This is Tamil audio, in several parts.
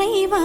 இறைவா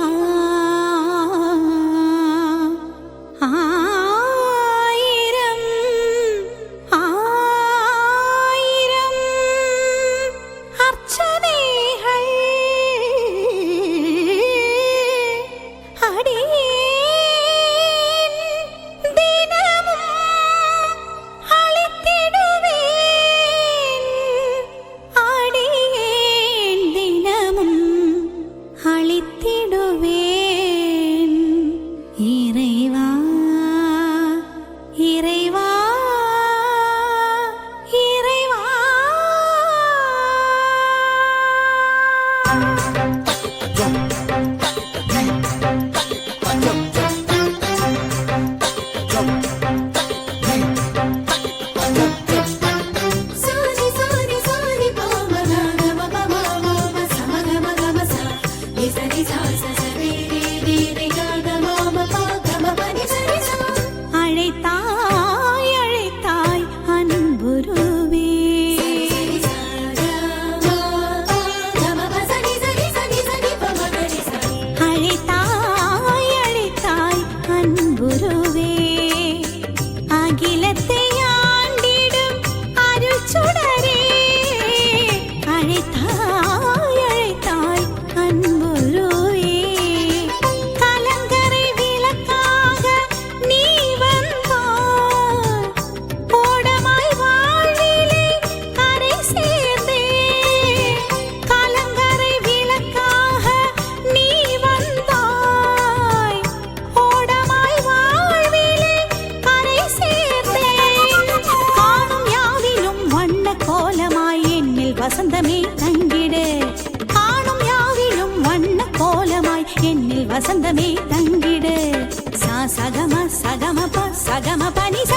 ഗുരുവേ അഖിലത്തെ வசந்தமே தங்கிட. சா சகம சகம ப சகம பனிச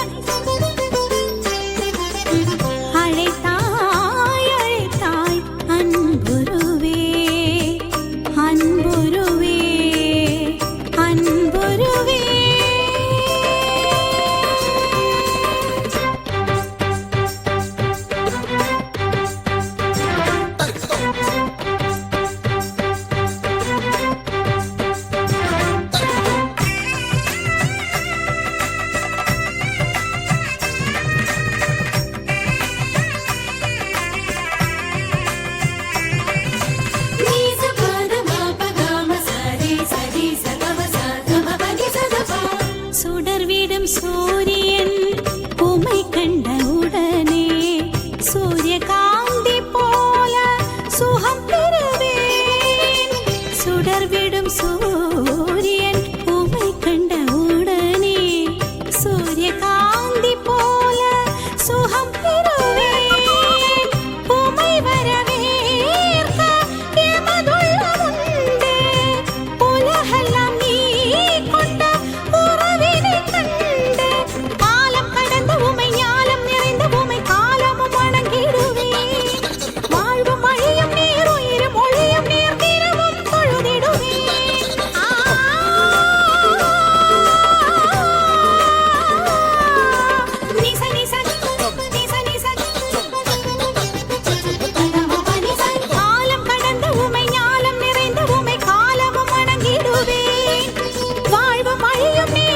you mean?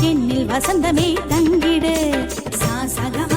என்னில் வசந்தமே தங்கிடு. சாசகம்